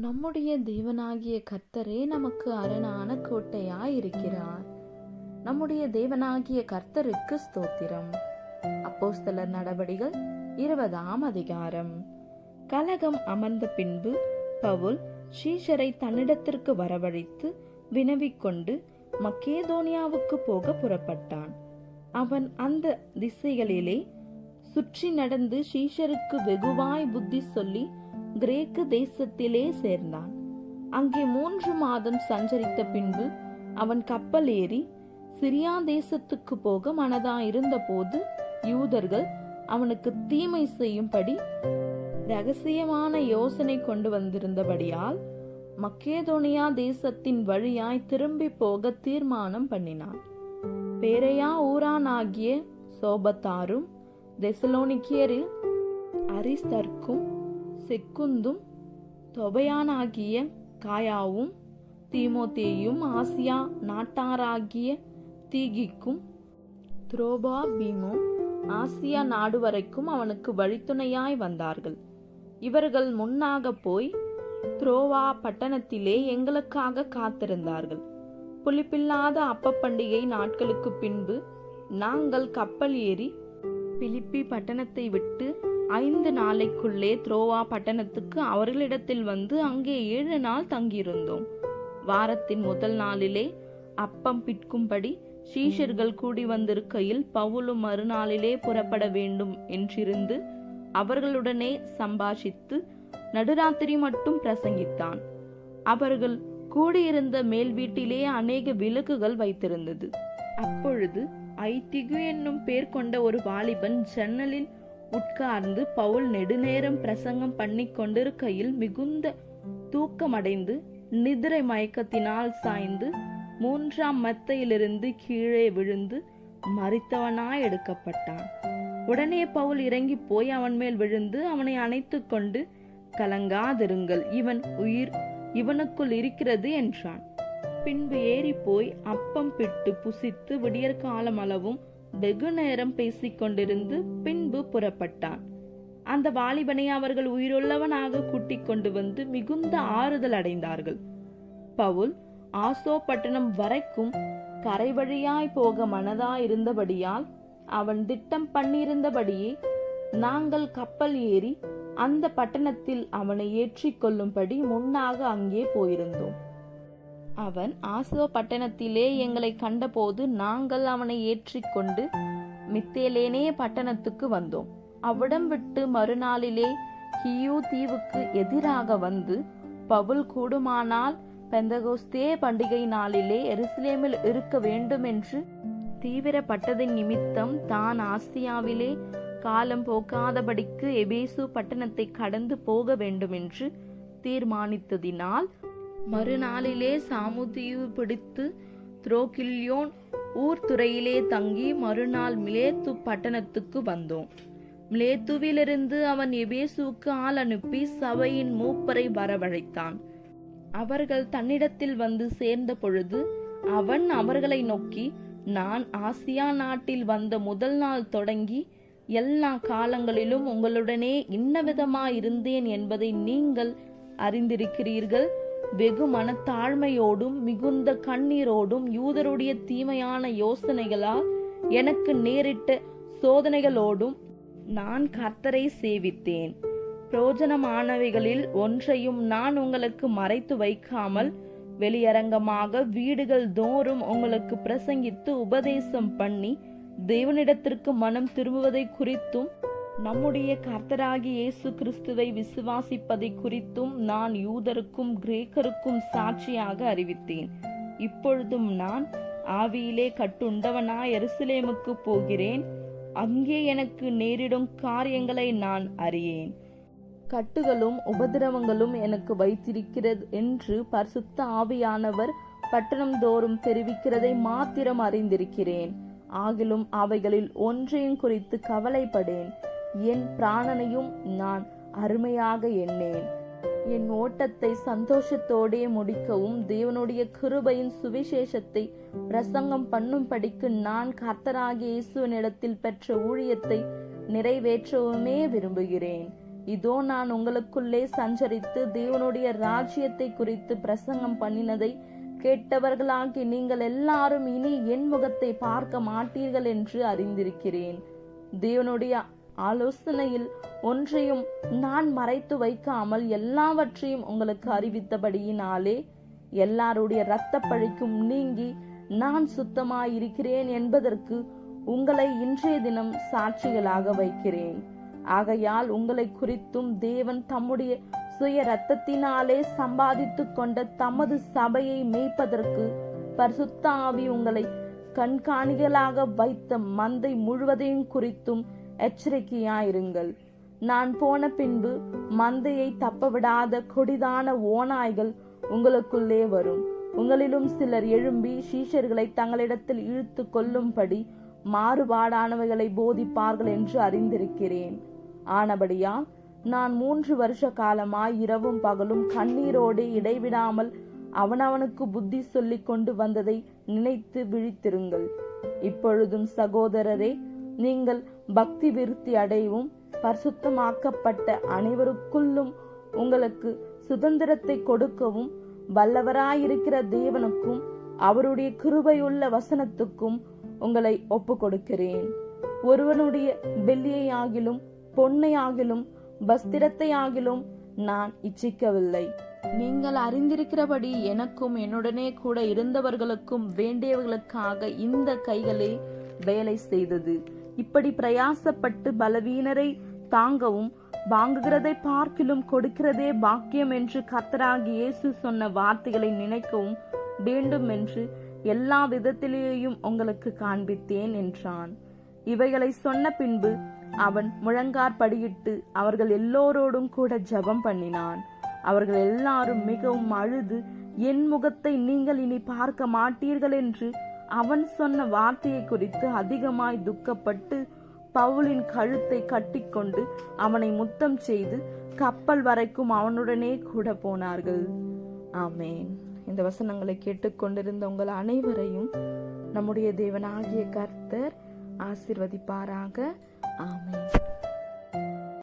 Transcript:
நம்முடைய தேவனாகிய கர்த்தரே நமக்கு அரணான கோட்டையாய் இருக்கிறார் நம்முடைய தேவனாகிய கர்த்தருக்கு ஸ்தோத்திரம். அப்போஸ்தலர் நடபடிகள் இருபதாம் அதிகாரம். கலகம் அமர்ந்த பின்பு பவுல் ஷீஷரை தன்னிடத்திற்கு வரவழைத்து வினவிக் கொண்டு மக்கேதோனியாவுக்கு போக புறப்பட்டான். அவன் அந்த திசைகளிலே சுற்றி நடந்து ஷீஷருக்கு வெகுவாய் புத்தி சொல்லி கிரேக்கு தேசத்திலே சேர்ந்தான். அங்கே மூன்று மாதம் சஞ்சரித்த பின்பு அவன் கப்பல் ஏறி சிரியா தேசத்துக்கு போக மனதாயிருந்த போது யூதர்கள் அவனுக்கு தீமை செய்யும்படி ரகசியமான யோசனை கொண்டு வந்திருந்தபடியால் மக்கேதோனியா தேசத்தின் வழியாய் திரும்பி போக தீர்மானம் பண்ணினான். பேரையா ஊரானாகிய சோபத்தாரும் தெசலோனிக்கியரில் அரிஸ்தர்க்கும் செக்குந்தும் தொபையானாகிய காயாவும் தீமோத்தேயும் ஆசியா நாட்டாராகிய தீகிக்கும் துரோபா பீமும் ஆசியா நாடு வரைக்கும் அவனுக்கு வழித்துணையாய் வந்தார்கள். இவர்கள் முன்னாக போய் துரோவா பட்டணத்திலே எங்களுக்காக காத்திருந்தார்கள். புளிப்பில்லாத அப்ப பண்டிகை நாட்களுக்கு பின்பு நாங்கள் கப்பல் ஏறி பிலிப்பி பட்டணத்தை விட்டு ஐந்து நாளைக்குள்ளே த்ரோவா பட்டணத்துக்கு அவர்களிடத்தில் வந்து அங்கே ஏழு நாள் தங்கியிருந்தோம். வாரத்தின் முதல் நாளிலே அப்பம் பிற்கும்படி சீஷர்கள் கூடி வந்திருக்கையில் பவுலும் மறுநாளிலே புறப்பட வேண்டும் என்றிருந்து அவர்களுடனே சம்பாஷித்து நடுராத்திரி மட்டும் பிரசங்கித்தான். அவர்கள் கூடியிருந்த மேல் வீட்டிலே அநேக விளக்குகள் வைத்திருந்தது. அப்பொழுது ஐத்திகு என்னும் பேர் கொண்ட ஒரு வாலிபன் ஜன்னலில் உட்கார்ந்து பவுல் நெடுநேரம் பிரசங்கம் பண்ணி கொண்டிருக்கையில் மிகுந்த தூக்கமடைந்து நிதிரை மயக்கத்தினால் சாய்ந்து மூன்றாம் மெத்தையிலிருந்து கீழே விழுந்து மறித்தவனாய் எடுக்கப்பட்டான். உடனே பவுல் இறங்கி போய் அவன் மேல் விழுந்து அவனை அணைத்து கொண்டு கலங்காதிருங்கள் இவன் உயிர் இவனுக்குள் இருக்கிறது என்றான். பின்பு ஏறி போய் அப்பம் பிட்டு புசித்து விடியற்காலம் அளவும் வெகு நேரம் பேசிக் கொண்டிருந்து பின்பு புறப்பட்டான். அந்த வாலிபனை அவர்கள் உயிருள்ளவனாக கூட்டிக் கொண்டு வந்து மிகுந்த ஆறுதல் அடைந்தார்கள். பவுல் ஆசோ பட்டணம் வரைக்கும் கரை வழியாய் போக மனதாயிருந்தபடியால் அவன் திட்டம் பண்ணியிருந்தபடியே நாங்கள் கப்பல் ஏறி அந்த பட்டணத்தில் அவனை ஏற்றிக் கொள்ளும்படி முன்னாக அங்கே போயிருந்தோம். அவன் ஆசோ பட்டணத்திலே எங்களை கண்டபோது நாங்கள் அவனை ஏற்றிக்கொண்டு மித்தேலேனே பட்டணத்துக்கு வந்தோம். அவ்விடம் விட்டு மறுநாளிலே ஹியூ தீவுக்கு எதிராக வந்து பவுல் கூடுமானால் பெந்தகோஸ்தே பண்டிகை நாளிலே எருசலேமில் இருக்க வேண்டும் என்று தீவிரப்பட்டதின் நிமித்தம் தான் ஆசியாவிலே காலம் போக்காதபடிக்கு எபேசு பட்டணத்தை கடந்து போக வேண்டுமென்று தீர்மானித்ததினால் மறுநாளிலே சாமுதீவு பிடித்து துரோகில்யோன் ஊர் துறையிலே தங்கி மறுநாள் மிலேத்து பட்டணத்துக்கு வந்தோம். மிலேத்துவிலிருந்து அவன் எபேசுவுக்கு ஆள் அனுப்பி சபையின் மூப்பரை வரவழைத்தான். அவர்கள் தன்னிடத்தில் வந்து சேர்ந்த பொழுது அவன் அவர்களை நோக்கி நான் ஆசியா நாட்டில் வந்த முதல் நாள் தொடங்கி எல்லா காலங்களிலும் உங்களுடனே இன்னவிதமாயிருந்தேன் என்பதை நீங்கள் அறிந்திருக்கிறீர்கள். வெகு மனத்தாழ்மையோடும் மிகுந்த கண்ணீரோடும் யூதருடைய தீமையான யோசனைகளால் எனக்கு நேரிட்ட சோதனைகளோடும் நான் கர்த்தரை சேவித்தேன். பிரோஜனமானவைகளில் ஒன்றையும் நான் உங்களுக்கு மறைத்து வைக்காமல் வெளியரங்கமாக வீடுகள் தோறும் உங்களுக்கு பிரசங்கித்து உபதேசம் பண்ணி தேவனிடத்திற்கு மனம் திரும்புவதை குறித்தும் நம்முடைய கர்த்தராகி இயேசு கிறிஸ்துவை விசுவாசிப்பதை குறித்தும் நான் யூதருக்கும் கிரேக்கருக்கும் சாட்சியாக அறிவித்தேன். இப்பொழுதும் நான் ஆவியிலே கட்டுண்டவனா எருசலேமுக்கு போகிறேன். அங்கே எனக்கு நேரிடும் காரியங்களை நான் அறியேன். கட்டுகளும் உபதிரவங்களும் எனக்கு வைத்திருக்கிறது என்று பரிசுத்த ஆவியானவர் பட்டணம் தோறும் தெரிவிக்கிறதை மாத்திரம் அறிந்திருக்கிறேன். ஆகிலும் அவைகளில் ஒன்றையும் குறித்து கவலைப்படேன். என் பிராணனையும் நான் அருமையாக எண்ணேன். என் ஓட்டத்தை சந்தோஷத்தோடே முடிக்கவும் தேவனுடைய கிருபையின் சுவிசேஷத்தை பிரசங்கம் பண்ணும்படிக்கு நான் கர்த்தராகிய இயேசுவனிடத்தில் பெற்ற ஊழியத்தை நிறைவேற்றவுமே விரும்புகிறேன். இதோ நான் உங்களுக்குள்ளே சஞ்சரித்து தேவனுடைய ராஜ்யத்தை குறித்து பிரசங்கம் பண்ணினதை கேட்டவர்களாகி நீங்கள் எல்லாரும் இனி என் முகத்தை பார்க்க மாட்டீர்கள் என்று அறிந்திருக்கிறேன். தேவனுடைய ஆலோசனையில் ஒன்றையும் நான் மறைத்து வைக்காமல் எல்லாவற்றையும் உங்களுக்கு அறிவித்தபடியினாலே எல்லாருடைய இரத்த பழிக்கும் நீங்கி நான் சுத்தமாயிருக்கிறேன் என்பதற்கு உங்களை இன்றைய தினம் சாட்சிகளாக வைக்கிறேன். ஆகையால் உங்களை குறித்தும் தேவன் தம்முடைய சுய ரத்தத்தினாலே சம்பாதித்துக் கொண்ட தமது சபையை மேய்ப்பதற்கு பரிசுத்த ஆவி உங்களை கண்காணிகளாக வைத்த மந்தை முழுவதையும் குறித்தும் எச்சரிக்கையாயிருங்கள். நான் போன பின்பு மந்தையை தப்பவிடாத கொடிதான ஓநாய்கள் உங்களுக்குள்ளே வரும். உங்களிலும் சிலர் எழும்பி சீஷர்களை தங்களிடத்தில் இழுத்து கொள்ளும்படி மாறுபாடானவைகளை போதிப்பார்கள் என்று அறிந்திருக்கிறேன். ஆனபடியா நான் மூன்று வருஷ காலமாய் இரவும் பகலும் கண்ணீரோடு இடைவிடாமல் அவனவனுக்கு புத்தி சொல்லிக் கொண்டு வந்ததை நினைத்து விழித்திருங்கள். இப்பொழுதும் சகோதரரே நீங்கள் பக்தி விருத்தி அடையவும் பரிசுத்தமாக்கப்பட்ட அனைவருக்குள்ளும் உங்களுக்கு சுதந்திரத்தை கொடுக்கவும் வல்லவராயிருக்கிற தேவனுக்கும் அவருடைய கிருபையுள்ள வசனத்துக்கும் உங்களை ஒப்பு கொடுக்கிறேன் ஒருவனுடைய வெள்ளியையாகிலும் பொன்னையாகிலும் வஸ்திரத்தையாகிலும் நான் இச்சிக்கவில்லை. நீங்கள் அறிந்திருக்கிறபடி எனக்கும் என்னுடனே கூட இருந்தவர்களுக்கும் வேண்டியவர்களுக்காக இந்த கைகளே வேலை செய்தது. இப்படி பிரயாசப்பட்டு பலவீனரை தாங்கவும் வாங்குகிறதை பார்க்கிலும் கொடுக்கிறதே பாக்கியம் என்று கத்தராகி இயேசு சொன்ன வார்த்தைகளை நினைக்கவும் வேண்டும் என்று எல்லா விதத்திலேயும் உங்களுக்கு காண்பித்தேன் என்றான். இவைகளை சொன்ன பின்பு அவன் முழங்காற்படியிட்டு அவர்கள் எல்லோரோடும் கூட ஜெபம் பண்ணினான். அவர்கள் எல்லாரும் மிகவும் அழுது என் முகத்தை நீங்கள் இனி பார்க்க மாட்டீர்கள் என்று அவன் சொன்ன வார்த்தையை குறித்து அதிகமாய் துக்கப்பட்டு பவுலின் கழுத்தை கட்டிக்கொண்டு அவனை முத்தம் செய்து கப்பல் வரைக்கும் அவனுடனே கூட போனார்கள். ஆமேன். இந்த வசனங்களை கேட்டுக்கொண்டிருந்த உங்கள் அனைவரையும் நம்முடைய தேவனாகிய கர்த்தர் ஆசிர்வதிப்பாராக. ஆமேன்.